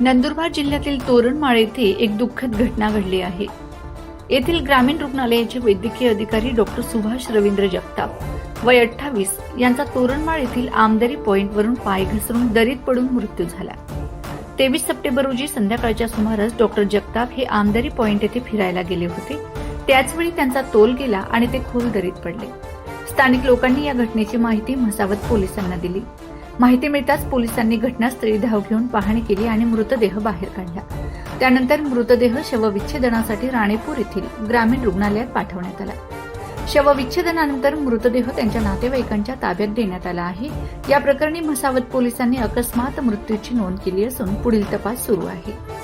नंदुरबार जिल्ह्यातील तोरणमाळ येथे एक दुःखद घटना घडली आहे. येथील ग्रामीण रुग्णालयाचे वैद्यकीय अधिकारी डॉक्टर सुभाष रवींद्र जगताप वय अठ्ठावीस यांचा तोरणमाळ येथील आमदारी पॉइंटवरून पाय घसरून दरीत पडून मृत्यू झाला. तेवीस सप्टेंबर रोजी संध्याकाळच्या सुमारास डॉक्टर जगताप हे आमदारी पॉइंट येथे फिरायला गेले होते. त्याचवेळी त्यांचा तोल गेला आणि ते खोल दरीत पडले. स्थानिक लोकांनी या घटनेची माहिती म्हसावत पोलिसांना दिली. माहिती मिळताच पोलिसांनी घटनास्थळी धाव घेऊन पाहणी केली आणि मृतदेह बाहेर काढला. त्यानंतर मृतदेह शवविच्छेदनासाठी राणेपूर येथील ग्रामीण रुग्णालयात पाठवण्यात आला. शवविच्छेदनानंतर मृतदेह त्यांच्या नातेवाईकांच्या ताब्यात देण्यात आला आहे. या प्रकरणी म्हसावत पोलिसांनी अकस्मात मृत्यूची नोंद केली असून पुढील तपास सुरू आहे.